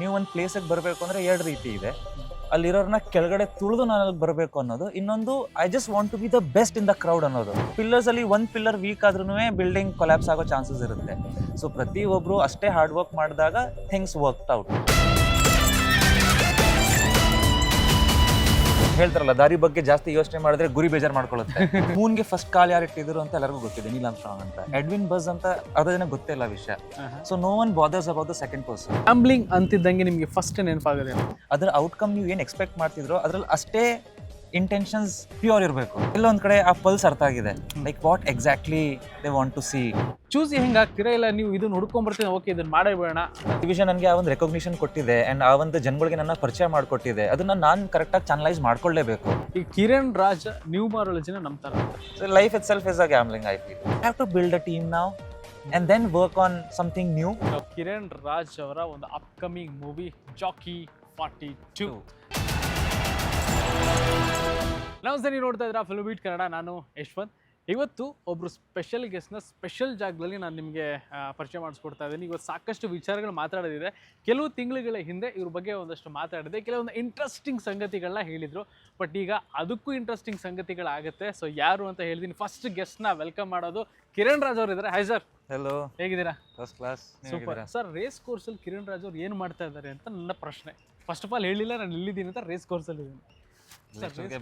ನೀವು ಒಂದು ಪ್ಲೇಸಿಗೆ ಬರಬೇಕು ಅಂದರೆ ಎರಡು ರೀತಿ ಇದೆ. ಅಲ್ಲಿರೋರನ್ನ ಕೆಳಗಡೆ ತುಳಿದು ನಾನು ಅಲ್ಲಿ ಬರಬೇಕು ಅನ್ನೋದು. ಇನ್ನೊಂದು I just want to be the best in the crowd ಅನ್ನೋದು. ಪಿಲ್ಲರ್ಸ್ ಅಲ್ಲಿ ಒಂದು ಪಿಲ್ಲರ್ ವೀಕ್ ಆದ್ರೂ ಬಿಲ್ಡಿಂಗ್ ಕೊಲ್ಯಾಪ್ಸ್ ಆಗೋ ಚಾನ್ಸಸ್ ಇರುತ್ತೆ. ಸೊ ಪ್ರತಿ ಒಬ್ರು ಅಷ್ಟೇ ಹಾರ್ಡ್ ವರ್ಕ್ ಮಾಡಿದಾಗ ಥಿಂಗ್ಸ್ ವರ್ಕ್ ಔಟ್ ಹೇಳ್ತಾರಲ್ಲ ದಾರಿ ಬಗ್ಗೆ ಜಾಸ್ತಿ ಯೋಚನೆ ಮಾಡಿದ್ರೆ ಗುರಿ ಬೇಜಾರ್ ಮಾಡ್ಕೊಳ್ಳುತ್ತೆ. ಮೂನ್ಗೆ ಫಸ್ಟ್ ಕಾಲ್ ಯಾರು ಇಟ್ಟಿದ್ರು ಅಂತ ಎಲ್ಲರಿಗೂ ಗೊತ್ತಿದೆ ನೀಲ್ ಸ್ಟ್ರಾಂಗ್ ಅಂತ. ಎಡ್ವಿನ್ ಬಸ್ ಅಂತ ಅದ ಜನ ಗೊತ್ತೇ ಇಲ್ಲ ವಿಷಯ. So no one bothers about the second person ambling ಅಂತಿದ್ದಂಗೆ ನಿಮಗೆ ಫಸ್ಟ್ ನೆನಪಾಗದೆ ಅದರ ಔಟ್ಕಮ್ ನೀವು ಏನು ಎಕ್ಸ್ಪೆಕ್ಟ್ ಮಾಡ್ತಿದ್ರು ಅದ್ರಲ್ಲಿ ಅಷ್ಟೇ ಇಂಟೆನ್ಷನ್ಸ್ ಪ್ಯೂರ್ ಇರಬೇಕು. ಇಲ್ಲೊಂದ್ ಕಡೆ ಆ ಪಲ್ಸ್ ಅರ್ಥ ಆಗಿದೆ. Like what exactly they want to see choose ಹೆಂಗೆ ಆಗ್ತೀರಾ ಇಲ್ಲ ನೀವು ಇದನ್ನ ಹುಡ್ಕೊಂಬರ್ತೀನಿ ಓಕೆ ಇದನ್ನ ಮಾಡೇ ಡಿವಿಷನ್ ನನಗೆ ಆ ಒಂದು ರೆಕಗ್ನಿಷನ್ ಕೊಟ್ಟಿದೆ. ಆ್ಯಂಡ್ ಆ ಒಂದು ಜನಗಳಿಗೆ ನನ್ನ ಪರಿಚಯ ಮಾಡಿಕೊಟ್ಟಿದೆ. ಅದನ್ನ ನಾನು ಕರೆಕ್ಟಾಗಿ ಚಾನಲೈಸ್ ಮಾಡ್ಕೊಳ್ಳೇಬೇಕು ಈ ಕಿರಣ್ ರಾಜ್ ನ್ಯೂ ಮಾರಾಲಜಿನ ನಮ್ಮ ತರ life itself is a gambling I feel have to build a team ನಾವು and then work on something new Kiran Raj ಅವರ ಒಂದು upcoming movie Jackie forty two namaste ನೀವು ನೋಡ್ತಾ ಇದ್ದೀರಾ ಫಿಲ್ಮ್ ಬೀಟ್ ಕನ್ನಡ ನಾನು ಯಶ್ವಂತ್. ಇವತ್ತು ಒಬ್ಬರು ಸ್ಪೆಷಲ್ ಗೆಸ್ಟ್ನ ಸ್ಪೆಷಲ್ ಜಾಗದಲ್ಲಿ ನಾನು ನಿಮಗೆ ಪರಿಚಯ ಮಾಡಿಸ್ಕೊಡ್ತಾ ಇದ್ದೀನಿ. ಇವತ್ತು ಸಾಕಷ್ಟು ವಿಚಾರಗಳು ಮಾತಾಡೋದಿದೆ ಕೆಲವು ತಿಂಗಳುಗಳ ಹಿಂದೆ ಇವ್ರ ಬಗ್ಗೆ ಒಂದಷ್ಟು ಮಾತಾಡಿದೆ. ಕೆಲವೊಂದು ಇಂಟ್ರೆಸ್ಟಿಂಗ್ ಸಂಗತಿಗಳನ್ನ ಹೇಳಿದರು. ಬಟ್ ಈಗ ಅದಕ್ಕೂ ಇಂಟ್ರೆಸ್ಟಿಂಗ್ ಸಂಗತಿಗಳಾಗುತ್ತೆ. ಸೊ ಯಾರು ಅಂತ ಹೇಳ್ತೀನಿ ಫಸ್ಟ್ ಗೆಸ್ಟ್ನ ವೆಲ್ಕಮ್ ಮಾಡೋದು ಕಿರಣ್ ರಾಜ್ ಅವರು ಇದ್ದಾರೆ ಹೈ ಸರ್ ಹೆಲೋ ಹೇಗಿದ್ದೀರಾ? First class super sir race ಕೋರ್ಸಲ್ಲಿ Kiran Raj ಅವ್ರು ಏನು ಮಾಡ್ತಾ ಇದ್ದಾರೆ ಅಂತ ನನ್ನ ಪ್ರಶ್ನೆ. ಫಸ್ಟ್ ಆಫ್ ಆಲ್ ಹೇಳಿಲ್ಲ ನಾನು ಇಲ್ಲಿದ್ದೀನಿ ಅಂತ ರೇಸ್ ಕೋರ್ಸಲ್ಲಿ ಇದ್ದೀನಿ.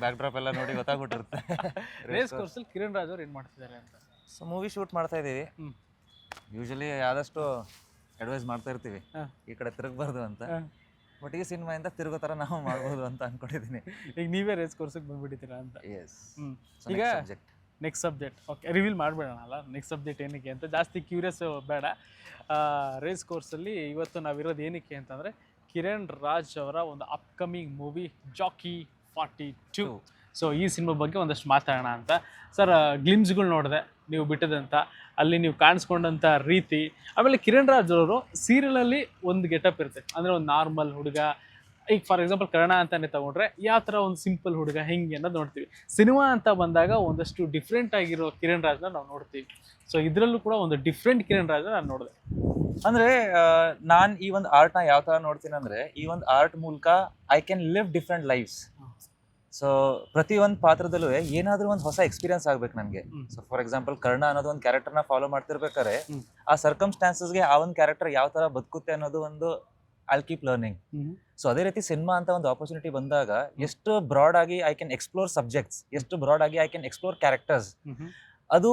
ಬ್ಯಾಕ್ ಡ್ರಾಪ್ ಎಲ್ಲ ನೋಡಿ ಗೊತ್ತಾಗ್ಬಿಟ್ಟಿರುತ್ತೆ. ರೇಸ್ ಕೋರ್ಸಲ್ಲಿ ಕಿರಣ್ ರಾಜ್ ಅವ್ರು ಏನು ಮಾಡ್ತಿದ್ದಾರೆ ಅಂತ? ಸೊ ಮೂವಿ ಶೂಟ್ ಮಾಡ್ತಾ ಇದ್ದೀವಿ. ಯೂಶಲಿ ಆದಷ್ಟು ಅಡ್ವೈಸ್ ಮಾಡ್ತಾ ಇರ್ತೀವಿ. ಈ ಕಡೆ ತಿರುಗಬಾರ್ದು ಅಂತ. ಬಟ್ ಈ ಸಿನಿಮಾಯಿಂದ ತಿರುಗೋ ಥರ ನಾವು ಮಾಡ್ಬೋದು ಅಂತ ಅನ್ಕೊಂಡಿದ್ದೀನಿ ಈಗ ನೀವೇ ರೇಸ್ ಕೋರ್ಸಿಗೆ ಬಂದ್ಬಿಟ್ಟಿದ್ದೀರಾ ಅಂತ? ಎಸ್. ಈಗ subject next subject okay reveal ಮಾಡಬೇಡಣ ಅಲ್ಲ ನೆಕ್ಸ್ಟ್ ಸಬ್ಜೆಕ್ಟ್ ಏನಕ್ಕೆ ಅಂತ? ಜಾಸ್ತಿ ಕ್ಯೂರಿಯಸ್ ಬೇಡ. ರೇಸ್ ಕೋರ್ಸಲ್ಲಿ ಇವತ್ತು ನಾವಿರೋದು ಏನಕ್ಕೆ ಅಂತಂದರೆ ಕಿರಣ್ ರಾಜ್ ಅವರ ಒಂದು upcoming movie Jackie forty two. So ಈ ಸಿನಿಮಾ ಬಗ್ಗೆ ಒಂದಷ್ಟು ಮಾತಾಡೋಣ ಅಂತ. ಸರ್ ಗ್ಲಿಮ್ಸ್ಗಳು ನೋಡಿದೆ ನೀವು ಬಿಟ್ಟದಂತ ಅಲ್ಲಿ ನೀವು ಕಾಣಿಸ್ಕೊಂಡಂಥ ರೀತಿ. ಆಮೇಲೆ ಕಿರಣ್ ರಾಜ್ ಅವರು ಸೀರಿಯಲಲ್ಲಿ ಒಂದು ಗೆಟಪ್ ಇರುತ್ತೆ. ಅಂದರೆ ಒಂದು ನಾರ್ಮಲ್ ಹುಡುಗ. ಈಗ ಫಾರ್ ಎಕ್ಸಾಂಪಲ್ ಕರ್ಣ ಅಂತಾನೆ ತಗೊಂಡ್ರೆ ಯಾವ ಥರ ಒಂದು ಸಿಂಪಲ್ ಹುಡುಗ ಹೆಂಗೆ ಅನ್ನೋದು ನೋಡ್ತೀವಿ. ಸಿನಿಮಾ ಅಂತ ಬಂದಾಗ ಒಂದಷ್ಟು ಡಿಫ್ರೆಂಟ್ ಆಗಿರೋ ಕಿರಣ್ ರಾಜ್ನ ನಾವು ನೋಡ್ತೀವಿ. ಸೊ ಇದರಲ್ಲೂ ಕೂಡ ಒಂದು ಡಿಫ್ರೆಂಟ್ ಕಿರಣ್ ರಾಜ್ನ ನಾನು ನೋಡಿದೆ. ಅಂದ್ರೆ ನಾನು ಈ ಒಂದು ಆರ್ಟ್ನ ಯಾವ ಥರ ನೋಡ್ತೀನಿ ಅಂದರೆ ಈ ಒಂದು ಆರ್ಟ್ ಮೂಲಕ I can live different lives so ಪ್ರತಿ ಒಂದು ಪಾತ್ರದಲ್ಲೂ ಏನಾದ್ರೂ ಒಂದು ಹೊಸ ಎಕ್ಸ್ಪೀರಿಯನ್ಸ್ ಆಗ್ಬೇಕು ನನಗೆ. ಸೊ ಫಾರ್ ಎಕ್ಸಾಂಪಲ್ ಕರ್ಣ ಅನ್ನೋದು ಒಂದು ಕ್ಯಾರೆಕ್ಟರ್ನ ಫಾಲೋ ಮಾಡ್ತಿರ್ಬೇಕಾದ್ರೆ. ಆ ಸರ್ಕಮ್ಸ್ಟಾನ್ಸಸ್ಗೆ ಆ ಒಂದು ಕ್ಯಾರೆಕ್ಟರ್ ಯಾವ ತರ ಬದುಕುತ್ತೆ ಅನ್ನೋದು ಒಂದು ಐ ಕೀಪ್ ಲರ್ನಿಂಗ್ ಸೊ ಅದೇ ರೀತಿ ಸಿನಿಮಾ ಅಂತ ಒಂದು ಆಪರ್ಚುನಿಟಿ ಬಂದಾಗ ಎಷ್ಟು ಬ್ರಾಡ್ ಆಗಿ ಐ ಕ್ಯಾನ್ ಎಕ್ಸ್ಪ್ಲೋರ್ ಸಬ್ಜೆಕ್ಟ್ಸ್ ಎಷ್ಟು ಬ್ರಾಡ್ ಆಗಿ ಐ ಕ್ಯಾನ್ ಎಕ್ಸ್ಪ್ಲೋರ್ ಕ್ಯಾರೆಕ್ಟರ್ಸ್ ಅದು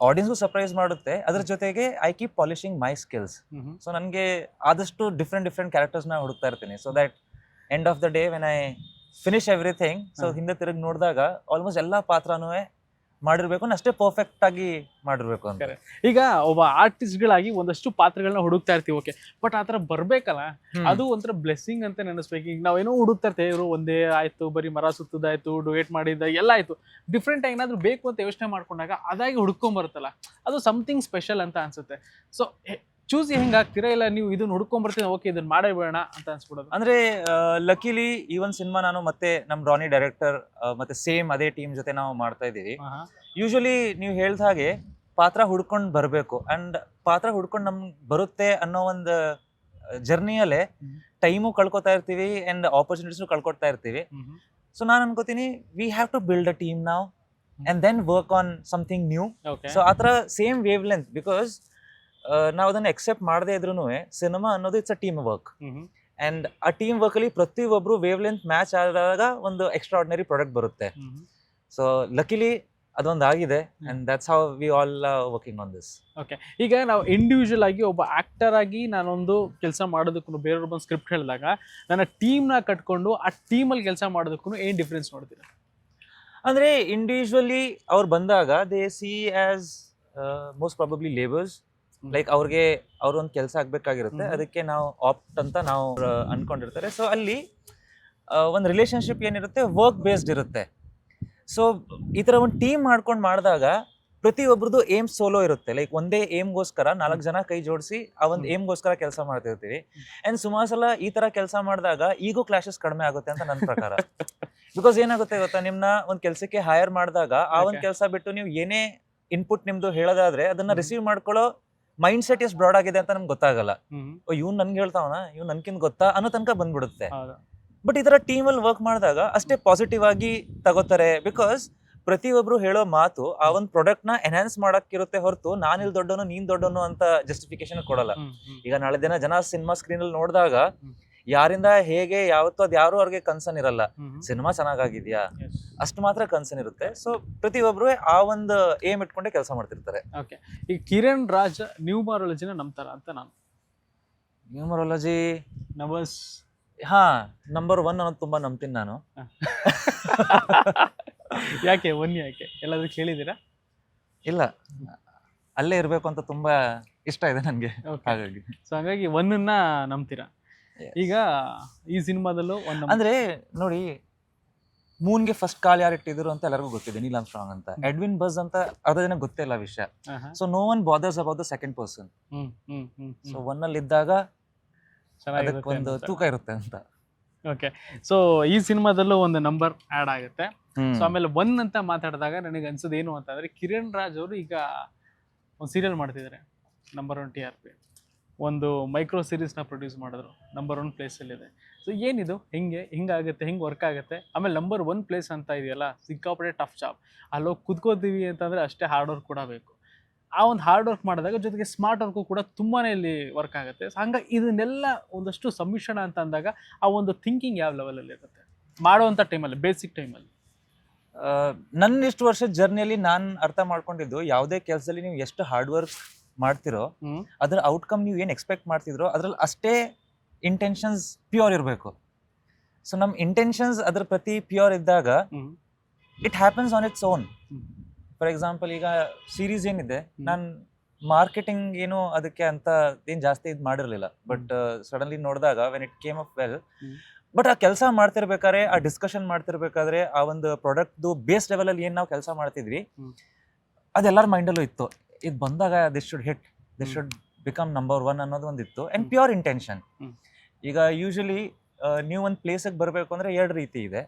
ಆಡಿಯನ್ಸ್ಗೂ ಸರ್ಪ್ರೈಸ್ ಮಾಡುತ್ತೆ. ಅದ್ರ ಜೊತೆಗೆ I keep polishing my skills so ನನಗೆ ಆದಷ್ಟು ಡಿಫ್ರೆಂಟ್ ಡಿಫ್ರೆಂಟ್ ಕ್ಯಾರೆಕ್ಟರ್ಸ್ನ ಹುಡುಕ್ತಾ ಇರ್ತೀನಿ. So that end of the day when I finish everything so. ಹಿಂದೆ ತಿರುಗಿ ನೋಡಿದಾಗ ಆಲ್ಮೋಸ್ಟ್ ಎಲ್ಲಾ ಪಾತ್ರನೂ ಮಾಡಿರ್ಬೇಕು ಅಷ್ಟೇ ಪರ್ಫೆಕ್ಟ್ ಆಗಿ ಮಾಡಿರ್ಬೇಕು ಅಂತ. ಈಗ ಒಬ್ಬ ಆರ್ಟಿಸ್ಟ್ಗಳಾಗಿ ಒಂದಷ್ಟು ಪಾತ್ರಗಳನ್ನ ಹುಡುಕ್ತಾ ಇರ್ತೀವಿ ಓಕೆ ಬಟ್ ಆ ತರ ಬರ್ಬೇಕಲ್ಲ? ಅದು ಒಂಥರ ಬ್ಲೆಸ್ಸಿಂಗ್ ಅಂತ ನೆನೆಸ್ಬೇಕು. ಈಗ ನಾವೇನೋ ಹುಡುಕ್ತಾ ಇರ್ತೇವೆ ಇವರು ಒಂದೇ ಆಯ್ತು ಬರೀ ಮರ ಸುತ್ತದಾಯ್ತು ಡುವೇಟ್ ಮಾಡಿದ ಎಲ್ಲ ಆಯ್ತು. ಡಿಫ್ರೆಂಟ್ ಏನಾದ್ರು ಬೇಕು ಅಂತ ಯೋಚನೆ ಮಾಡ್ಕೊಂಡಾಗ ಅದಾಗಿ ಹುಡ್ಕೊಂಬರುತ್ತಲ್ಲ? ಅದು ಸಮಥಿಂಗ್ ಸ್ಪೆಷಲ್ ಅಂತ ಅನ್ಸುತ್ತೆ. ಸೊ ಚೂಸ್ ಹೆಂಗೆ ಆಗ್ತೀರಾ ಇಲ್ಲ ನೀವು ಇದನ್ನ ಹುಡ್ಕೊಂಡ್ಬರ್ತೀನಿ ಓಕೆ ಇದನ್ನ ಮಾಡೇ ಬೇಡ ಅಂತ ಅನ್ಸ್ಬಿಡೋದು. ಅಂದ್ರೆ ಲಕ್ಕಿಲಿ ಈ ಒಂದು ಸಿನಿಮಾ ನಾನು ಮತ್ತೆ ನಮ್ ರಾನಿ ಡೈರೆಕ್ಟರ್ ಮತ್ತೆ ಸೇಮ್ ಅದೇ ಟೀಮ್ ಜೊತೆ ನಾವು ಮಾಡ್ತಾ ಇದ್ದೀವಿ. ಯೂಶಲಿ ನೀವು ಹೇಳ್ದ ಹಾಗೆ ಪಾತ್ರ ಹುಡ್ಕೊಂಡು ಬರಬೇಕು. ಅಂಡ್ ಪಾತ್ರ ಹುಡ್ಕೊಂಡು ನಮ್ಗೆ ಬರುತ್ತೆ ಅನ್ನೋ ಒಂದು ಜರ್ನಿಯಲ್ಲೇ. ಟೈಮು ಕಳ್ಕೊತಾ ಇರ್ತೀವಿ ಅಂಡ್ ಆಪರ್ಚುನಿಟೀಸ್ನು ಕಳ್ಕೊತಾ ಇರ್ತೀವಿ. ಸೊ ನಾನು ಅನ್ಕೋತೀನಿ we have to build a team ನಾವು and then work on something new so ಆ ಥರ ಸೇಮ್ ವೇವ್ ಲೆಂತ್ ಬಿಕಾಸ್ ನಾವು ಅದನ್ನು ಎಕ್ಸೆಪ್ಟ್ ಮಾಡದೇ ಇದ್ರೂ ಸಿನಿಮಾ ಅನ್ನೋದು it's a team work and ಆ ಟೀಮ್ ವರ್ಕಲ್ಲಿ ಪ್ರತಿಯೊಬ್ಬರು ವೇವ್ ಲೆಂತ್ ಮ್ಯಾಚ್ ಆದಾಗ ಒಂದು ಎಕ್ಸ್ಟ್ರಾ ಆರ್ಡಿನರಿ ಪ್ರಾಡಕ್ಟ್ ಬರುತ್ತೆ ಸೊ ಲಕಿಲಿ ಅದೊಂದು ಆಗಿದೆ and that's how we all working on this okay ಈಗ ನಾವು ಇಂಡಿವಿಜುವಲ್ ಆಗಿ ಒಬ್ಬ ಆಕ್ಟರ್ ಆಗಿ ನಾನೊಂದು ಕೆಲಸ ಮಾಡೋದಕ್ಕೂ ಬೇರೆಯವ್ರ ಬಂದು ಸ್ಕ್ರಿಪ್ಟ್ ಹೇಳಿದಾಗ ನನ್ನ ಟೀಮ್ನ ಕಟ್ಕೊಂಡು ಆ ಟೀಮಲ್ಲಿ ಕೆಲಸ ಮಾಡೋದಕ್ಕೂ ಏನು ಡಿಫ್ರೆನ್ಸ್ ನೋಡ್ತೀರಾ? ಅಂದ್ರೆ ಇಂಡಿವಿಜುವಲಿ ಅವ್ರು ಬಂದಾಗ they see as most probably labours. Like ಅವ್ರಿಗೆ ಅವ್ರೊಂದು ಕೆಲಸ ಆಗ್ಬೇಕಾಗಿರುತ್ತೆ. ಅದಕ್ಕೆ ನಾವು ಆಪ್ಟ್ ಅಂತ ನಾವು ಅನ್ಕೊಂಡಿರ್ತಾರೆ. ಸೊ ಅಲ್ಲಿ ಒಂದು ರಿಲೇಶನ್ಶಿಪ್ ಏನಿರುತ್ತೆ? ವರ್ಕ್ ಬೇಸ್ಡ್ ಇರುತ್ತೆ. ಸೊ ಈ ಥರ ಒಂದು ಟೀಮ್ ಮಾಡ್ಕೊಂಡು ಮಾಡಿದಾಗ ಪ್ರತಿಯೊಬ್ಬರದ್ದು ಏಮ್ ಸೋಲೋ ಇರುತ್ತೆ. ಲೈಕ್ ಒಂದೇ ಏಮ್ಗೋಸ್ಕರ ನಾಲ್ಕು ಜನ ಕೈ ಜೋಡಿಸಿ ಆ ಒಂದು. ಏಮ್ಗೋಸ್ಕರ ಕೆಲಸ ಮಾಡ್ತಿರ್ತೀವಿ. ಆ್ಯಂಡ್ ಸುಮಾರು ಸಲ ಈ ಥರ ಕೆಲಸ ಮಾಡಿದಾಗ ಈಗೂ ಕ್ಲಾಶಸ್ ಕಡಿಮೆ ಆಗುತ್ತೆ ಅಂತ ನನ್ನ ಪ್ರಕಾರ. ಬಿಕಾಸ್ ಏನಾಗುತ್ತೆ ಗೊತ್ತಾ? ನಿಮ್ಮನ್ನ ಒಂದು ಕೆಲಸಕ್ಕೆ ಹೈರ್ ಮಾಡಿದಾಗ ಆ ಒಂದು ಕೆಲಸ ಬಿಟ್ಟು ನೀವು ಏನೇ ಇನ್ಪುಟ್ ನಿಮ್ಮದು ಹೇಳೋದಾದ್ರೆ ಅದನ್ನ ರಿಸೀವ್ ಮಾಡ್ಕೊಳ್ಳೋ ಮೈಂಡ್ ಸೆಟ್ ಎಷ್ಟು ಬ್ರಾಡ್ ಆಗಿದೆ ಅಂತ ನಮ್ಗೆ ಗೊತ್ತಾಗಲ್ಲ. ಇವ್ನು ನನ್ಗೆ ಹೇಳ್ತಾವನ? ಇವ್ನು ನನ್ಕಿಂತ ಗೊತ್ತಾ? ಅನ್ನೋ ತನಕ ಬಂದ್ಬಿಡುತ್ತೆ. ಬಟ್ ಇದರ ಟೀಮ್ ಅಲ್ಲಿ ವರ್ಕ್ ಮಾಡಿದಾಗ ಅಷ್ಟೇ ಪಾಸಿಟಿವ್ ಆಗಿ ತಗೋತಾರೆ. ಬಿಕಾಸ್ ಪ್ರತಿಯೊಬ್ರು ಹೇಳೋ ಮಾತು ಆ ಒಂದು ನ ಎನ್ಹಾನ್ಸ್ ಮಾಡಕ್ಕಿರುತ್ತೆ ಹೊರತು ನಾನು ಇಲ್ಲಿ ದೊಡ್ಡವನು ನೀನ್ ದೊಡ್ಡನು ಅಂತ ಜಸ್ಟಿಫಿಕೇಶನ್ ಕೊಡಲ್ಲ. ಈಗ ನಾಳೆ ದಿನ ಜನ ಸಿನಿಮಾ ಸ್ಕ್ರೀನ್ ಅಲ್ಲಿ ನೋಡಿದಾಗ. ಯಾರಿಂದ ಹೇಗೆ ಯಾವತ್ತೂ ಅದು ಯಾರು ಅವ್ರಿಗೆ ಕನ್ಸರ್ನ್ ಇರಲ್ಲ. ಸಿನಿಮಾ ಚೆನ್ನಾಗಿದ್ಯಾ. ಅಷ್ಟು ಮಾತ್ರ ಕನ್ಸರ್ನ್ ಇರುತ್ತೆ. ಸೊ ಪ್ರತಿಯೊಬ್ರು ಆ ಒಂದು ಏಮ್ ಇಟ್ಕೊಂಡೆ ಕೆಲಸ ಮಾಡ್ತಿರ್ತಾರೆ. ಓಕೆ ಈ ಕಿರಣ್ ರಾಜ್ ನ್ಯೂಮರಾಲಜಿನ ನಂಬ್ತಾರ ಅಂತ ನಾನು. ನ್ಯೂಮರಾಲಜಿ ನವಸ್ ಹಾ ನಂಬರ್ ಒನ್ ಅನ್ನೋದು ತುಂಬಾ ನಂಬ್ತೀನಿ ನಾನು. ಯಾಕೆ ಒನ್ ಯಾಕೆ? ಎಲ್ಲಾದ್ರೂ ಕೇಳಿದ್ದೀರಾ? ಇಲ್ಲ. ಅಲ್ಲೇ ಇರ್ಬೇಕು ಅಂತ ತುಂಬಾ ಇಷ್ಟ ಇದೆ ನನಗೆ. ಹಾಗಾಗಿ. ಸೊ ಹಾಗಾಗಿ ಒನ್ನನ್ನ ನಂಬ್ತೀರಾ? ಈಗ ಈ ಸಿನಿಮಾದಲ್ಲೂ ಒಂದು ಅಂದ್ರೆ ನೋಡಿ ಮೂನ್ಗೆ ಫಸ್ಟ್ ಕಾಲ್ ಯಾರು ಇಟ್ಟಿದ್ರು ಅಂತ ಎಲ್ಲರಿಗೂ ಗೊತ್ತಿದೆ ನೀಲ್ ಸ್ಟ್ರಾಂಗ್ ಅಂತ. ಎಡ್ವಿನ್ ಬಸ್ ಅಂತ ಅರ್ಧ ಜನ ಗೊತ್ತೇ ಇಲ್ಲ ವಿಷಯ. So no one bothers about the second person so one ಅಲ್ಲಿ ಇದ್ದಾಗ ಒಂದು ತೂಕ ಇರುತ್ತೆ ಅಂತ. ಓಕೆ ಸೊ ಈ ಸಿನಿಮಾದಲ್ಲೂ ಒಂದು ನಂಬರ್ ಆ್ಯಡ್ ಆಗುತ್ತೆ. ಸೊ ಆಮೇಲೆ ಒನ್ ಅಂತ ಮಾತಾಡಿದಾಗ ನನಗೆ ಅನ್ಸೋದು ಏನು ಅಂತಂದ್ರೆ ಕಿರಣ್ ರಾಜ್ ಅವರು ಈಗ ಒಂದು ಸೀರಿಯಲ್ ಮಾಡ್ತಿದ್ದಾರೆ number one T R P ಒಂದು ಮೈಕ್ರೋ ಸೀರೀಸ್ನ ಪ್ರೊಡ್ಯೂಸ್ ಮಾಡಿದ್ರು ನಂಬರ್ ಒನ್ ಪ್ಲೇಸಲ್ಲಿದೆ ಸೊ ಏನಿದು? ಹೆಂಗೆ, ಹಿಂಗಾಗುತ್ತೆ, ಹೆಂಗೆ ವರ್ಕ್ ಆಗುತ್ತೆ. ಆಮೇಲೆ ನಂಬರ್ ಒನ್ ಪ್ಲೇಸ್ ಅಂತ ಇದೆಯಲ್ಲ ಸಿಕ್ಕಾಪಡೆ ಟಫ್ ಜಾಬ್ ಹೋಗಿ ಕುತ್ಕೋತೀವಿ ಅಂತಂದರೆ ಅಷ್ಟೇ ಹಾರ್ಡ್ ವರ್ಕ್ ಕೂಡ ಬೇಕು. ಆ ಒಂದು ಹಾರ್ಡ್ ವರ್ಕ್ ಮಾಡಿದಾಗ ಜೊತೆಗೆ ಸ್ಮಾರ್ಟ್ ವರ್ಕು ಕೂಡ ತುಂಬಾ ಇಲ್ಲಿ ವರ್ಕ್ ಆಗುತ್ತೆ. ಸೊ ಹಂಗಾಗಿ ಇದನ್ನೆಲ್ಲ ಒಂದಷ್ಟು ಸಮ್ಮಿಶ್ರಣ ಅಂತ ಅಂದಾಗ ಆ ಒಂದು ಥಿಂಕಿಂಗ್ ಯಾವ ಲೆವೆಲಲ್ಲಿ ಇರುತ್ತೆ? ಮಾಡುವಂಥ ಟೈಮಲ್ಲಿ ಬೇಸಿಕ್ ಟೈಮಲ್ಲಿ ನನ್ನ ಇಷ್ಟು ವರ್ಷದ ಜರ್ನಿಯಲ್ಲಿ ನಾನು ಅರ್ಥ ಮಾಡ್ಕೊಂಡಿದ್ದು ಯಾವುದೇ ಕೆಲಸದಲ್ಲಿ ನೀವು ಎಷ್ಟು ಹಾರ್ಡ್ ವರ್ಕ್ ಮಾಡ್ತಿರೋ ಅದರ ಔಟ್ಕಮ್ ನೀವು ಏನು ಎಕ್ಸ್ಪೆಕ್ಟ್ ಮಾಡ್ತಿದ್ರೋ ಅದ್ರಲ್ಲಿ ಅಷ್ಟೇ ಇಂಟೆನ್ಷನ್ಸ್ ಪ್ಯೂರ್ ಇರಬೇಕು. ಸೊ ನಮ್ಮ ಇಂಟೆನ್ಷನ್ಸ್ ಅದ್ರ ಪ್ರತಿ ಪ್ಯೂರ್ ಇದ್ದಾಗ it happens on its own for example ಈಗ ಸೀರೀಸ್ ಏನಿದೆ. ನಾನು ಮಾರ್ಕೆಟಿಂಗ್ ಏನು ಅದಕ್ಕೆ ಅಂತ ಏನು ಜಾಸ್ತಿ ಇದು ಮಾಡಿರಲಿಲ್ಲ. ಬಟ್ ಸಡನ್ಲಿ ನೋಡಿದಾಗ when it came up well but ಆ ಕೆಲಸ ಮಾಡ್ತಿರ್ಬೇಕಾದ್ರೆ ಆ ಡಿಸ್ಕಷನ್ ಮಾಡ್ತಿರ್ಬೇಕಾದ್ರೆ ಆ ಒಂದು ಪ್ರಾಡಕ್ಟ್ದು ಬೇಸ್ ಲೆವೆಲಲ್ಲಿ ಏನು ನಾವು ಕೆಲಸ ಮಾಡ್ತಿದ್ವಿ. ಅದೆಲ್ಲರ ಮೈಂಡಲ್ಲೂ ಇತ್ತು. ಇದು ಬಂದಾಗ this should hit this. Should become number one ಅನ್ನೋದು ಒಂದಿತ್ತು. ಆ್ಯಂಡ್. ಪ್ಯೂರ್ ಇಂಟೆನ್ಷನ್ ಈಗ ಯೂಶಲಿ ನೀವು ಒಂದು ಪ್ಲೇಸಿಗೆ ಬರಬೇಕು ಅಂದರೆ ಎರಡು ರೀತಿ ಇದೆ.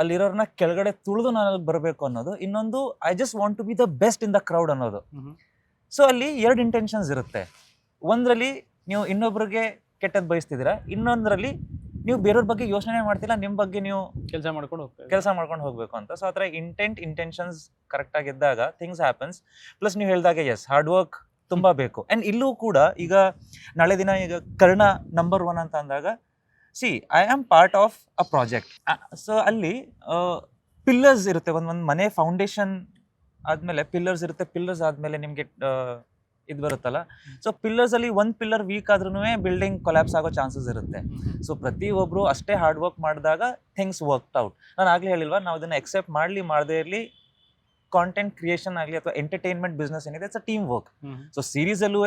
ಅಲ್ಲಿರೋರನ್ನ ಕೆಳಗಡೆ ತುಳಿದು ನಾನು ಅಲ್ಲಿ ಬರಬೇಕು ಅನ್ನೋದು. ಇನ್ನೊಂದು I just want to be the best in the crowd ಅನ್ನೋದು. ಸೊ ಅಲ್ಲಿ ಎರಡು ಇಂಟೆನ್ಷನ್ಸ್ ಇರುತ್ತೆ. ಒಂದರಲ್ಲಿ ನೀವು ಇನ್ನೊಬ್ರಿಗೆ ಕೆಟ್ಟದ್ದು ಬಯಸ್ತಿದ್ದೀರಾ ಇನ್ನೊಂದರಲ್ಲಿ ನೀವು ಬೇರೆಯವ್ರ ಬಗ್ಗೆ ಯೋಚನೆ ಮಾಡ್ತಿಲ್ಲ ನಿಮ್ಮ ಬಗ್ಗೆ ನೀವು ಕೆಲಸ ಮಾಡ್ಕೊಂಡು ಹೋಗ್ತಾರೆ ಕೆಲಸ ಮಾಡ್ಕೊಂಡು ಹೋಗ್ಬೇಕು ಅಂತ. ಸೊ ಆ ಥರ ಇಂಟೆಂಟ್ ಇಂಟೆನ್ಷನ್ಸ್ ಕರೆಕ್ಟ್ ಆಗಿದ್ದಾಗ ಥಿಂಗ್ಸ್ ಹ್ಯಾಪನ್ಸ್ ಪ್ಲಸ್ ನೀವು ಹೇಳಿದಾಗ ಎಸ್ ಹಾರ್ಡ್ ವರ್ಕ್ ತುಂಬ ಬೇಕು. ಆ್ಯಂಡ್ ಇಲ್ಲೂ ಕೂಡ ಈಗ ನಾಳೆ ದಿನ ಈಗ ಕರ್ಣ ನಂಬರ್ ಒನ್ ಅಂತ ಅಂದಾಗ see I am part of a project so ಅಲ್ಲಿ ಪಿಲ್ಲರ್ಸ್ ಇರುತ್ತೆ. ಒಂದು ಒಂದು ಮನೆ ಫೌಂಡೇಶನ್ ಆದಮೇಲೆ ಪಿಲ್ಲರ್ಸ್ ಇರುತ್ತೆ ಪಿಲ್ಲರ್ಸ್ ಆದಮೇಲೆ ನಿಮಗೆ ಇದು ಬರುತ್ತಲ್ಲ? ಸೊ ಪಿಲ್ಲರ್ಸಲ್ಲಿ ಒಂದು ಪಿಲ್ಲರ್ ವೀಕ್ ಆದ್ರೂ ಬಿಲ್ಡಿಂಗ್ ಕೊಲ್ಯಾಪ್ಸ್ ಆಗೋ ಚಾನ್ಸಸ್ ಇರುತ್ತೆ. ಸೊ ಪ್ರತಿಯೊಬ್ಬರು ಅಷ್ಟೇ ಹಾರ್ಡ್ ವರ್ಕ್ ಮಾಡಿದಾಗ ಥಿಂಗ್ಸ್ ವರ್ಕ್ಡ್ ಔಟ್ ನಾನು ಆಗಲೇ ಹೇಳಿಲ್ವಾ? ನಾವು ಇದನ್ನು ಎಕ್ಸೆಪ್ಟ್ ಮಾಡಲಿ ಮಾಡದೇ ಇರಲಿ ಕಾಂಟೆಂಟ್ ಕ್ರಿಯೇಷನ್ ಆಗಲಿ ಅಥವಾ ಎಂಟರ್ಟೈನ್ಮೆಂಟ್ ಬಿಸ್ನೆಸ್ ಏನಿದೆ it's a team work so ಸೀರೀಸಲ್ಲೂ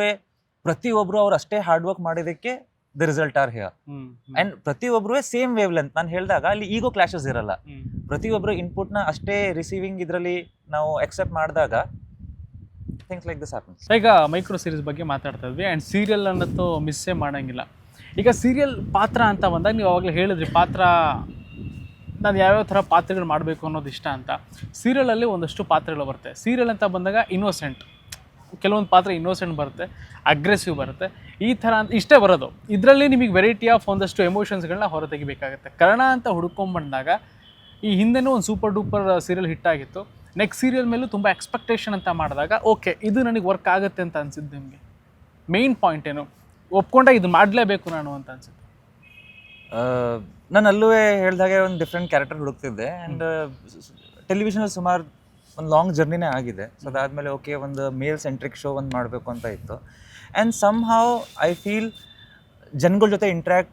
ಪ್ರತಿಯೊಬ್ಬರು ಅವ್ರು ಅಷ್ಟೇ ಹಾರ್ಡ್ ವರ್ಕ್ ಮಾಡಿದ್ದಕ್ಕೆ the result are here and ಪ್ರತಿಯೊಬ್ಬರು ಸೇಮ್ ವೇವ್ ಲೆಂತ್ ನಾನು ಹೇಳಿದಾಗ ಅಲ್ಲಿ ಈಗೋ ಕ್ಲಾಶಸ್ ಇರಲ್ಲ. ಪ್ರತಿಯೊಬ್ಬರು ಇನ್ಪುಟ್ನ ಅಷ್ಟೇ ರಿಸೀವಿಂಗ್ ಇದರಲ್ಲಿ ನಾವು ಎಕ್ಸೆಪ್ಟ್ ಮಾಡಿದಾಗ ಥಿಂಗ್ಸ್ ಲೈಕ್ ದಿಸ್ ಹ್ಯಾಪನ್ಸ್ ಈಗ ಮೈಕ್ರೋ ಸೀರೀಸ್ ಬಗ್ಗೆ ಮಾತಾಡ್ತಾ ಇದ್ವಿ. ಆ್ಯಂಡ್ ಸೀರಿಯಲ್ ಅನ್ನೋದು ಮಿಸ್ಸೇ ಮಾಡಂಗಿಲ್ಲ. ಈಗ ಸೀರಿಯಲ್ ಪಾತ್ರ ಅಂತ ಬಂದಾಗ ನೀವು ಅವಾಗಲೇ ಹೇಳಿದ್ರಿ, ಪಾತ್ರ, ನಾನು ಯಾವ್ಯಾವ ಥರ ಪಾತ್ರಗಳು ಮಾಡಬೇಕು ಅನ್ನೋದು ಇಷ್ಟ ಅಂತ. ಸೀರಿಯಲಲ್ಲಿ ಒಂದಷ್ಟು ಪಾತ್ರಗಳು ಬರುತ್ತೆ. ಸೀರಿಯಲ್ ಅಂತ ಬಂದಾಗ ಇನ್ನೋಸೆಂಟ್ ಕೆಲವೊಂದು ಪಾತ್ರ ಇನ್ನೋಸೆಂಟ್ ಬರುತ್ತೆ ಅಗ್ರೆಸಿವ್ ಬರುತ್ತೆ. ಈ ಥರ ಅಂತ ಇಷ್ಟೇ ಬರೋದು. ಇದರಲ್ಲಿ ನಿಮಗೆ ವೆರೈಟಿ ಆಫ್ ಒಂದಷ್ಟು ಎಮೋಷನ್ಸ್ಗಳನ್ನ ಹೊರತೆಗಿಬೇಕಾಗುತ್ತೆ. ಕರ್ಣ ಅಂತ ಹುಡ್ಕೊಂಬಂದಾಗ ಈ ಹಿಂದೆನೂ ಒಂದು ಸೂಪರ್ ಡೂಪರ್ ಸೀರಿಯಲ್ ಹಿಟ್ ಆಗಿತ್ತು. ನೆಕ್ಸ್ಟ್ ಸೀರಿಯಲ್ ಮೇಲೂ ತುಂಬ ಎಕ್ಸ್ಪೆಕ್ಟೇಷನ್ ಅಂತ ಮಾಡಿದಾಗ ಓಕೆ ಇದು ನನಗೆ ವರ್ಕ್ ಆಗುತ್ತೆ ಅಂತ ಅನಿಸಿದ್ದು ನಿಮಗೆ. ಮೇಯ್ನ್ ಪಾಯಿಂಟ್ ಏನು? ಒಪ್ಕೊಂಡಾಗ ಇದು ಮಾಡಲೇಬೇಕು ನಾನು ಅಂತ ಅನ್ಸುತ್ತೆ ನಾನು ಅಲ್ಲೂ ಹೇಳಿದಾಗೆ ಒಂದು ಡಿಫ್ರೆಂಟ್ ಕ್ಯಾರೆಕ್ಟರ್ ಹುಡುಕ್ತಿದ್ದೆ. ಆ್ಯಂಡ್ ಟೆಲಿವಿಷನಲ್ಲಿ ಸುಮಾರು ಒಂದು ಲಾಂಗ್ ಜರ್ನಿನೇ ಆಗಿದೆ. ಸೊ ಅದಾದಮೇಲೆ ಓಕೆ ಒಂದು ಮೇಲ್ ಸೆಂಟ್ರಿಕ್ ಶೋ ಒಂದು ಮಾಡಬೇಕು ಅಂತ ಇತ್ತು. And somehow I feel ಜನಗಳ ಜೊತೆ ಇಂಟ್ರ್ಯಾಕ್ಟ್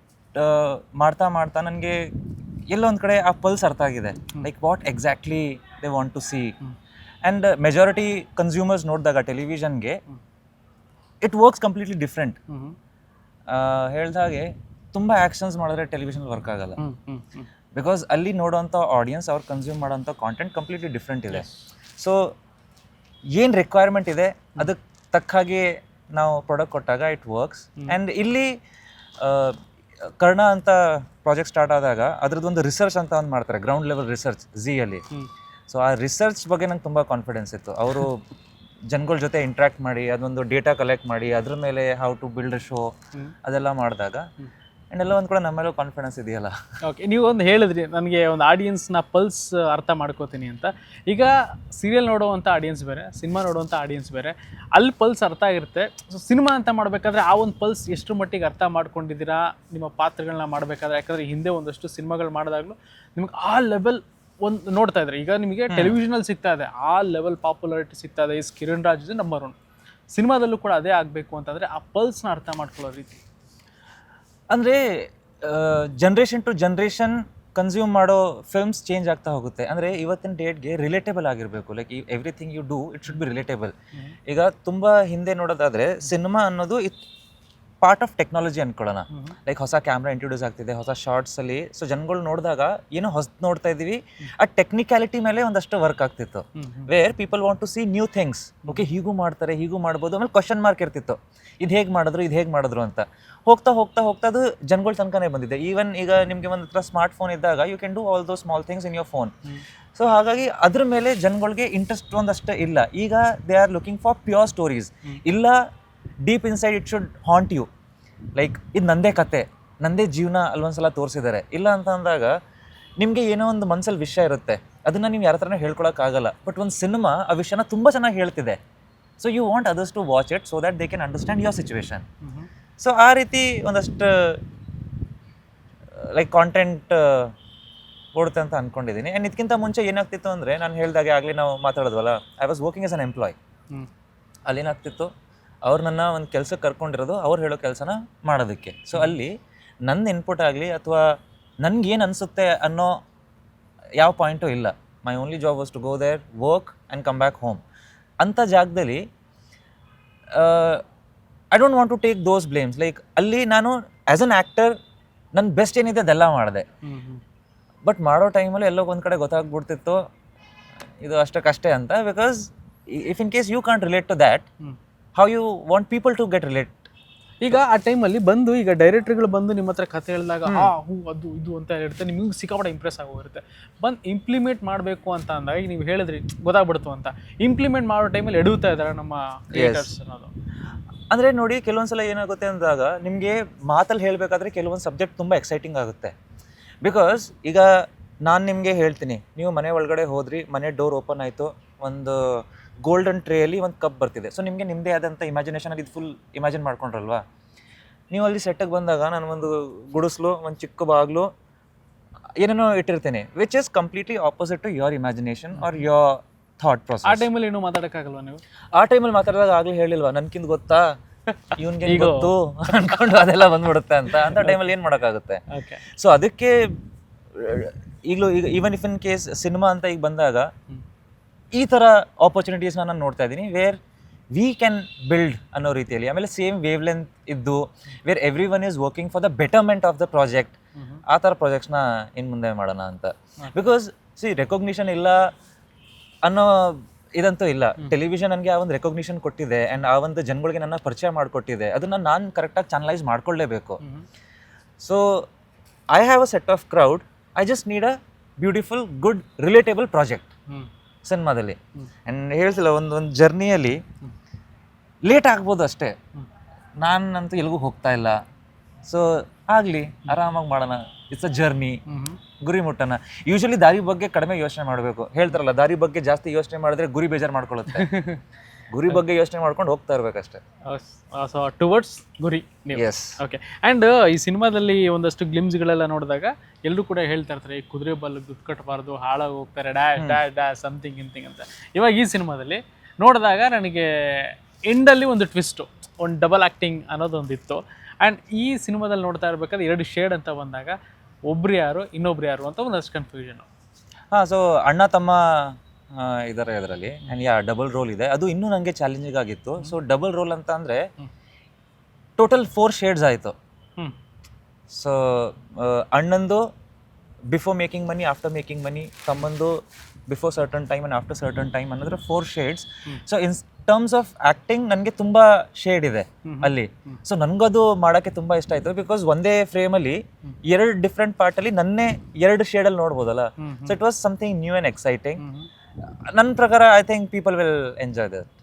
ಮಾಡ್ತಾ ಮಾಡ್ತಾ ನನಗೆ ಎಲ್ಲೋ ಒಂದು ಕಡೆ ಆ ಪಲ್ಸ್ ಅರ್ಥ ಆಗಿದೆ. Like what exactly they want to see. And majority consumers ನೋಡಿದಾಗ ಟೆಲಿವಿಷನ್ಗೆ. ಇಟ್ ವರ್ಕ್ಸ್ ಕಂಪ್ಲೀಟ್ಲಿ ಡಿಫ್ರೆಂಟ್ ಹೇಳ್ದಾಗೆ ಹೇಳ್ದ ಹಾಗೆ ತುಂಬ ಆ್ಯಕ್ಷನ್ಸ್ ಮಾಡಿದ್ರೆ ಟೆಲಿವಿಷನ್ ವರ್ಕ್ ಆಗಲ್ಲ. ಬಿಕಾಸ್ ಅಲ್ಲಿ ನೋಡೋಂಥ ಆಡಿಯನ್ಸ್ ಅವ್ರು ಕನ್ಸ್ಯೂಮ್ ಮಾಡೋಂಥ ಕಾಂಟೆಂಟ್ ಕಂಪ್ಲೀಟ್ಲಿ ಡಿಫ್ರೆಂಟ್ ಇದೆ. ಸೊ ಏನು ರಿಕ್ವೈರ್ಮೆಂಟ್ ಇದೆ ಅದಕ್ಕೆ ತಕ್ಕ ಹಾಗೆ ನಾವು ಪ್ರಾಡಕ್ಟ್ ಕೊಟ್ಟಾಗ ಇಟ್ ವರ್ಕ್ಸ್. ಆ್ಯಂಡ್ ಇಲ್ಲಿ ಕರ್ಣ ಅಂತ ಪ್ರಾಜೆಕ್ಟ್ ಸ್ಟಾರ್ಟ್ ಆದಾಗ ಅದ್ರದ್ದು ಒಂದು ರಿಸರ್ಚ್ ಅಂತ ಒಂದು ಮಾಡ್ತಾರೆ ಗ್ರೌಂಡ್ ಲೆವೆಲ್ ರಿಸರ್ಚ್ ಝಿಯಲ್ಲಿ ಸೊ ಆ ರಿಸರ್ಚ್ ಬಗ್ಗೆ ನಂಗೆ ತುಂಬ ಕಾನ್ಫಿಡೆನ್ಸ್ ಇತ್ತು. ಅವರು ಜನಗಳ ಜೊತೆ ಇಂಟ್ರ್ಯಾಕ್ಟ್ ಮಾಡಿ ಅದೊಂದು ಡೇಟಾ ಕಲೆಕ್ಟ್ ಮಾಡಿ ಅದ್ರ ಮೇಲೆ ಹೌ ಟು ಬಿಲ್ಡ್ ಶೋ ಅದೆಲ್ಲ ಮಾಡಿದಾಗ. ಆ್ಯಂಡ್ ಎಲ್ಲ ಒಂದು ಕೂಡ ನಮ್ಮ ಮೇಲೂ ಕಾನ್ಫಿಡೆನ್ಸ್ ಇದೆಯಲ್ಲ. ಓಕೆ ನೀವು ಒಂದು ಹೇಳಿದ್ರಿ ನನಗೆ ಒಂದು ಆಡಿಯನ್ಸ್ನ ಪಲ್ಸ್ ಅರ್ಥ ಮಾಡ್ಕೋತೀನಿ ಅಂತ. ಈಗ ಸೀರಿಯಲ್ ನೋಡುವಂಥ ಆಡಿಯನ್ಸ್ ಬೇರೆ ಸಿನಿಮಾ ನೋಡುವಂಥ ಆಡಿಯನ್ಸ್ ಬೇರೆ ಅಲ್ಲಿ ಪಲ್ಸ್ ಅರ್ಥ ಆಗಿರುತ್ತೆ. ಸೊ ಸಿನಿಮಾ ಅಂತ ಮಾಡಬೇಕಾದ್ರೆ ಆ ಒಂದು ಪಲ್ಸ್ ಎಷ್ಟು ಮಟ್ಟಿಗೆ ಅರ್ಥ ಮಾಡ್ಕೊಂಡಿದ್ದೀರಾ ನಿಮ್ಮ ಪಾತ್ರಗಳನ್ನ ಮಾಡಬೇಕಾದ್ರೆ ಯಾಕಂದರೆ ಹಿಂದೆ ಒಂದಷ್ಟು ಸಿನಿಮಾಗಳು ಮಾಡಿದಾಗಲೂ ನಿಮ್ಗೆ ಆ ಲೆವೆಲ್ ಒಂದು ನೋಡ್ತಾ ಇದ್ದಾರೆ ಈಗ ನಿಮಗೆ ಟೆಲಿವಿಷನಲ್ಲಿ ಸಿಗ್ತಾ ಇದೆ ಆ ಲೆವೆಲ್ ಪಾಪ್ಯುಲಾರಿಟಿ ಸಿಗ್ತಾ ಇದೆ is Kiran Raj number one ಸಿನಿಮಾದಲ್ಲೂ ಕೂಡ ಅದೇ ಆಗಬೇಕು ಅಂತಂದರೆ ಆ ಪಲ್ಸ್ನ ಅರ್ಥ ಮಾಡ್ಕೊಳ್ಳೋ ರೀತಿ. ಅಂದರೆ ಜನ್ರೇಷನ್ ಟು ಜನ್ರೇಷನ್ ಕನ್ಸ್ಯೂಮ್ ಮಾಡೋ ಫಿಲ್ಮ್ಸ್ ಚೇಂಜ್ ಆಗ್ತಾ ಹೋಗುತ್ತೆ. ಅಂದರೆ ಇವತ್ತಿನ ಡೇಟ್ಗೆ ರಿಲೇಟೇಬಲ್ ಆಗಿರಬೇಕು. ಲೈಕ್ ಈ everything you do it should be relatable ಈಗ ತುಂಬ ಹಿಂದೆ ನೋಡೋದಾದರೆ ಸಿನಿಮಾ ಅನ್ನೋದು ಇಟ್ ಪಾರ್ಟ್ ಆಫ್ ಟೆಕ್ನಾಲಜಿ ಅನ್ಕೊಳ್ಳೋಣ. ಲೈಕ್ ಹೊಸ ಕ್ಯಾಮ್ರಾ ಇಂಟ್ರೊಡ್ಯೂಸ್ ಆಗ್ತಿದೆ ಹೊಸ ಶಾರ್ಟ್ಸಲ್ಲಿ ಸೊ ಜನಗಳು ನೋಡಿದಾಗ ಏನು ಹೊಸ ನೋಡ್ತಾ ಇದ್ದೀವಿ. ಆ ಟೆಕ್ನಿಕ್ಯಾಲಿಟಿ ಮೇಲೆ ಒಂದಷ್ಟು ವರ್ಕ್ ಆಗ್ತಿತ್ತು. Where people want to see new things okay ಹೀಗೂ ಮಾಡ್ತಾರೆ ಹೀಗೂ ಮಾಡ್ಬೋದು ಆಮೇಲೆ ಕ್ವಶನ್ ಮಾರ್ಕ್ ಇರ್ತಿತ್ತು. ಇದು ಹೇಗೆ ಮಾಡಿದ್ರು ಇದು ಹೇಗೆ ಮಾಡಿದ್ರು ಅಂತ. ಹೋಗ್ತಾ ಹೋಗ್ತಾ ಹೋಗ್ತಾ ಅದು ಜನಗಳ ತನಕನೇ ಬಂದಿದೆ. ಈವನ್ ಈಗ ನಿಮಗೆ ಒಂದು ಹತ್ರ ಸ್ಮಾರ್ಟ್ ಫೋನ್ ಇದ್ದಾಗ you can do all those small things in your phone so ಹಾಗಾಗಿ ಅದ್ರ ಮೇಲೆ ಜನಗಳಿಗೆ ಇಂಟ್ರೆಸ್ಟ್ ಒಂದಷ್ಟು ಇಲ್ಲ. ಈಗ they are looking for pure stories ಇಲ್ಲ deep inside it should haunt you. Like ಇದು ನಂದೇ ಕತೆ. ನಂದೇ ಜೀವನ ಅಲ್ಲೊಂದ್ಸಲ ತೋರಿಸಿದ್ದಾರೆ. ಇಲ್ಲ ಅಂತ ಅಂದಾಗ ನಿಮಗೆ ಏನೋ ಒಂದು ಮನಸ್ಸಲ್ಲಿ ವಿಷಯ ಇರುತ್ತೆ. ಅದನ್ನು ನೀವು ಯಾರ ಹತ್ರನೂ ಹೇಳ್ಕೊಳಕ್ಕಾಗಲ್ಲ ಬಟ್ ಒಂದು ಸಿನಿಮಾ ಆ ವಿಷಯನ ತುಂಬ ಚೆನ್ನಾಗಿ ಹೇಳ್ತಿದೆ. So you want others to watch it so that they can understand your situation so ಆ ರೀತಿ ಒಂದಷ್ಟು ಲೈಕ್ ಕಾಂಟೆಂಟ್ ಕೊಡುತ್ತೆ ಅಂತ ಅಂದ್ಕೊಂಡಿದ್ದೀನಿ ಆ್ಯಂಡ್ ಇದಕ್ಕಿಂತ ಮುಂಚೆ ಏನಾಗ್ತಿತ್ತು ಅಂದರೆ ನಾನು ಹೇಳಿದಾಗೆ ಆಗಲಿ ನಾವು ಮಾತಾಡೋದ್ವಲ್ಲ I was working as an employee ಅಲ್ಲಿ ಅಲ್ಲೇನಾಗ್ತಿತ್ತು? ಅವ್ರು ನನ್ನ ಒಂದು ಕೆಲಸಕ್ಕೆ ಕರ್ಕೊಂಡಿರೋದು ಅವ್ರು ಹೇಳೋ ಕೆಲಸನ ಮಾಡೋದಕ್ಕೆ. ಸೊ ಅಲ್ಲಿ ನನ್ನ ಇನ್ಪುಟ್ ಆಗಲಿ ಅಥವಾ ನನಗೇನು ಅನಿಸುತ್ತೆ ಅನ್ನೋ ಯಾವ ಪಾಯಿಂಟು ಇಲ್ಲ. My only job was to go there work and come back home ಅಂಥ ಜಾಗದಲ್ಲಿ I don't want to take those blames like ಅಲ್ಲಿ ನಾನು ಆ್ಯಸ್ ಅನ್ ಆ್ಯಕ್ಟರ್ ನನ್ನ ಬೆಸ್ಟ್ ಏನಿದೆ ಅದೆಲ್ಲ ಮಾಡಿದೆ. ಬಟ್ ಮಾಡೋ ಟೈಮಲ್ಲಿ ಎಲ್ಲೋ ಒಂದು ಕಡೆ ಗೊತ್ತಾಗ್ಬಿಡ್ತಿತ್ತು ಇದು ಅಷ್ಟಕ್ಕಷ್ಟೇ ಅಂತ because if in case you can't relate to that how you want people to get relate ಈಗ ಆ ಟೈಮಲ್ಲಿ ಬಂದು ಈಗ ಡೈರೆಕ್ಟ್ರ್ಗಳು ಬಂದು ನಿಮ್ಮ ಹತ್ರ ಕಥೆ ಹೇಳಿದಾಗ ಆ ಹೂ ಅದು ಇದು ಅಂತ ಹೇಳ್ತಾರೆ ನಿಮಗೆ ಸಿಕ್ಕಾಪಟ್ಟೆ ಇಂಪ್ರೆಸ್ ಆಗೋಗಿರುತ್ತೆ. ಬಂದು ಇಂಪ್ಲಿಮೆಂಟ್ ಮಾಡಬೇಕು ಅಂತ ಅಂದಾಗ ಈಗ ನೀವು ಹೇಳಿದ್ರಿ ಗೊತ್ತಾಗ್ಬಿಡ್ತು ಅಂತ. ಇಂಪ್ಲಿಮೆಂಟ್ ಮಾಡೋ ಟೈಮಲ್ಲಿ ಎಡುತ್ತಾ ಇದ್ದಾರೆ ನಮ್ಮ ಕ್ರಿಯೇಟರ್ಸ್ ಅನ್ನೋದು. ಅಂದರೆ ನೋಡಿ ಕೆಲವೊಂದ್ಸಲ ಏನಾಗುತ್ತೆ ಅಂದಾಗ ನಿಮಗೆ ಮಾತಲ್ಲಿ ಹೇಳಬೇಕಾದ್ರೆ ಕೆಲವೊಂದು ಸಬ್ಜೆಕ್ಟ್ ತುಂಬ ಎಕ್ಸೈಟಿಂಗ್ ಆಗುತ್ತೆ. ಬಿಕಾಸ್ ಈಗ ನಾನು ನಿಮಗೆ ಹೇಳ್ತೀನಿ ನೀವು ಮನೆ ಒಳಗಡೆ ಹೋದ್ರಿ ಮನೆ ಡೋರ್ ಓಪನ್ ಆಯಿತು ಒಂದು ಗೋಲ್ಡನ್ ಟ್ರೇಯಲ್ಲಿ ಒಂದು ಕಪ್ ಬರ್ತಿದೆ. ಸೊ ನಿಮಗೆ ನಿಮ್ಮದೇ ಆದಂಥ ಇಮ್ಯಾಜಿನೇಷನಲ್ಲಿ ಇದು ಫುಲ್ ಇಮ್ಯಾಜಿನ್ ಮಾಡ್ಕೊಂಡ್ರಲ್ವಾ? ನೀವು ಅಲ್ಲಿ ಸೆಟ್ಟಿಗೆ ಬಂದಾಗ ನಾನು ಒಂದು ಗುಡಿಸ್ಲು ಒಂದು ಚಿಕ್ಕ ಬಾಗಿಲು ಏನೇನೋ ಇಟ್ಟಿರ್ತೇನೆ which is completely opposite to your imagination or your thought ಆ ಟೈಮಲ್ಲಿ ಏನು ಮಾತಾಡೋಕ್ಕಾಗಲ್ವ ನೀವು? ಆ ಟೈಮಲ್ಲಿ ಮಾತಾಡಿದಾಗ ಆಗಲೇ ಹೇಳಿಲ್ವಾ ನನ್ಕಿಂತ ಗೊತ್ತಾ? ಇವನ್ಗೆ. ಗೊತ್ತು ಅನ್ಕೊಂಡು ಅದೆಲ್ಲ ಬಂದ್ಬಿಡುತ್ತೆ ಅಂತ. ಅಂತ ಟೈಮಲ್ಲಿ ಏನು ಮಾಡೋಕ್ಕಾಗುತ್ತೆ? ಸೊ ಅದಕ್ಕೆ ಈಗಲೂ ಈಗ even if in case cinema ಅಂತ ಈಗ ಬಂದಾಗ ಈ ಥರ ಆಪರ್ಚುನಿಟೀಸ್ನ ನಾನು ನೋಡ್ತಾ ಇದ್ದೀನಿ ವೇರ್ ವಿ ಕ್ಯಾನ್ ಬಿಲ್ಡ್ ಅನ್ನೋ ರೀತಿಯಲ್ಲಿ. ಆಮೇಲೆ ಸೇಮ್ ವೇವ್ ಲೆಂತ್ ಇದ್ದು where everyone is working for the betterment of the project ಆ ಥರ ಪ್ರಾಜೆಕ್ಟ್ಸ್ನ ಇನ್ನು ಮುಂದೆ ಮಾಡೋಣ ಅಂತ. ಬಿಕಾಸ್ ಸಿ ರೆಕಗ್ನಿಷನ್ ಇಲ್ಲ ಅನ್ನೋ ಇದಂತೂ ಇಲ್ಲ. ಟೆಲಿವಿಷನ್ ನನಗೆ ಆ ಒಂದು ರೆಕಗ್ನಿಷನ್ ಕೊಟ್ಟಿದೆ ಆ್ಯಂಡ್ ಆ ಒಂದು ಜನಗಳಿಗೆ ನನ್ನ ಪರಿಚಯ ಮಾಡಿಕೊಟ್ಟಿದೆ. ಅದನ್ನು ನಾನು ಕರೆಕ್ಟಾಗಿ channelise ಮಾಡ್ಕೊಳ್ಳೇಬೇಕು so I have a set of crowd I just need a beautiful good relatable project ಸಿನಿಮಾದಲ್ಲಿ. ಆ್ಯಂಡ್ ಹೇಳ್ತಿಲ್ಲ, ಒಂದು ಒಂದು ಜರ್ನಿಯಲ್ಲಿ ಲೇಟ್ ಆಗ್ಬೋದು ಅಷ್ಟೇ. ನಾನಂತೂ ಎಲ್ಗೂ ಹೋಗ್ತಾ ಇಲ್ಲ. ಸೊ ಆಗಲಿ, ಆರಾಮಾಗಿ ಮಾಡೋಣ. ಇಟ್ಸ್ ಅ ಜರ್ನಿ ಗುರಿ ಮುಟ್ಟೋಣ. ಯೂಶಲಿ ದಾರಿ ಬಗ್ಗೆ ಕಡಿಮೆ ಯೋಚನೆ ಮಾಡಬೇಕು. ಹೇಳ್ತಾರಲ್ಲ, ದಾರಿ ಬಗ್ಗೆ ಜಾಸ್ತಿ ಯೋಚನೆ ಮಾಡಿದ್ರೆ ಗುರಿ ಬೇಜಾರು ಮಾಡ್ಕೊಳ್ಳುತ್ತೆ. ಗುರಿ ಬಗ್ಗೆ ಯೋಚನೆ ಮಾಡ್ಕೊಂಡು ಹೋಗ್ತಾ ಇರ್ಬೇಕಷ್ಟೇ. ಸೊ ಟುವರ್ಡ್ಸ್ ಗುರಿ ಎಸ್ ಓಕೆ ಆ್ಯಂಡ್ ಈ ಸಿನಿಮಾದಲ್ಲಿ ಒಂದಷ್ಟು ಗ್ಲಿಮ್ಸ್ಗಳೆಲ್ಲ ನೋಡಿದಾಗ ಎಲ್ಲರೂ ಕೂಡ ಹೇಳ್ತಾ ಇರ್ತಾರೆ ಈ ಕುದುರೆ ಬಲ್ ದುಡ್ಡು ಕಟ್ಟಬಾರ್ದು ಹಾಳಾಗಿ ಹೋಗ್ತಾರೆ ಡ್ಯಾಶ್ ಡ್ಯಾಶ್ ಡ್ಯಾಶ್ ಸಮಥಿಂಗ್ ಇಂಥಿಂಗ್ ಅಂತ. ಇವಾಗ ಈ ಸಿನಿಮಾದಲ್ಲಿ ನೋಡಿದಾಗ ನನಗೆ ಎಂಡಲ್ಲಿ ಒಂದು ಟ್ವಿಸ್ಟು ಒಂದು ಡಬಲ್ ಆ್ಯಕ್ಟಿಂಗ್ ಅನ್ನೋದೊಂದಿತ್ತು ಆ್ಯಂಡ್ ಈ ಸಿನಿಮಾದಲ್ಲಿ ನೋಡ್ತಾ ಇರ್ಬೇಕಾದ್ರೆ ಎರಡು ಶೇಡ್ ಅಂತ ಬಂದಾಗ ಒಬ್ರು ಯಾರು ಇನ್ನೊಬ್ರು ಯಾರು ಅಂತ ಒಂದಷ್ಟು ಕನ್ಫ್ಯೂಷನ್ ಹಾಂ ಸೊ ಅಣ್ಣ ತಮ್ಮ ಇದ್ದಾರೆ ಇದರಲ್ಲಿ ಆ್ಯಂಡ್ ಯಾ ಡಬಲ್ ರೋಲ್ ಇದೆ. ಅದು ಇನ್ನೂ ನನಗೆ ಚಾಲೆಂಜಿಂಗ್ ಆಗಿತ್ತು. ಸೊ ಡಬಲ್ ರೋಲ್ ಅಂತ ಅಂದರೆ ಟೋಟಲ್ ಫೋರ್ ಶೇಡ್ಸ್ ಆಯಿತು. So ಅಣ್ಣಂದು before making money after making money ತಮ್ಮಂದು before certain time and after certain time ಅನ್ನೋದ್ರೆ four shades so in terms of acting ನನಗೆ ತುಂಬ ಶೇಡ್ ಇದೆ ಅಲ್ಲಿ. ಸೊ ನನಗದು ಮಾಡೋಕ್ಕೆ ತುಂಬ ಇಷ್ಟ ಆಯಿತು. ಬಿಕಾಸ್ ಒಂದೇ ಫ್ರೇಮಲ್ಲಿ ಎರಡು ಡಿಫ್ರೆಂಟ್ ಪಾರ್ಟಲ್ಲಿ ನನ್ನೇ ಎರಡು ಶೇಡಲ್ಲಿ ನೋಡ್ಬೋದಲ್ಲ? So it was something new and exciting ನನ್ನ ಪ್ರಕಾರ I think people will enjoy that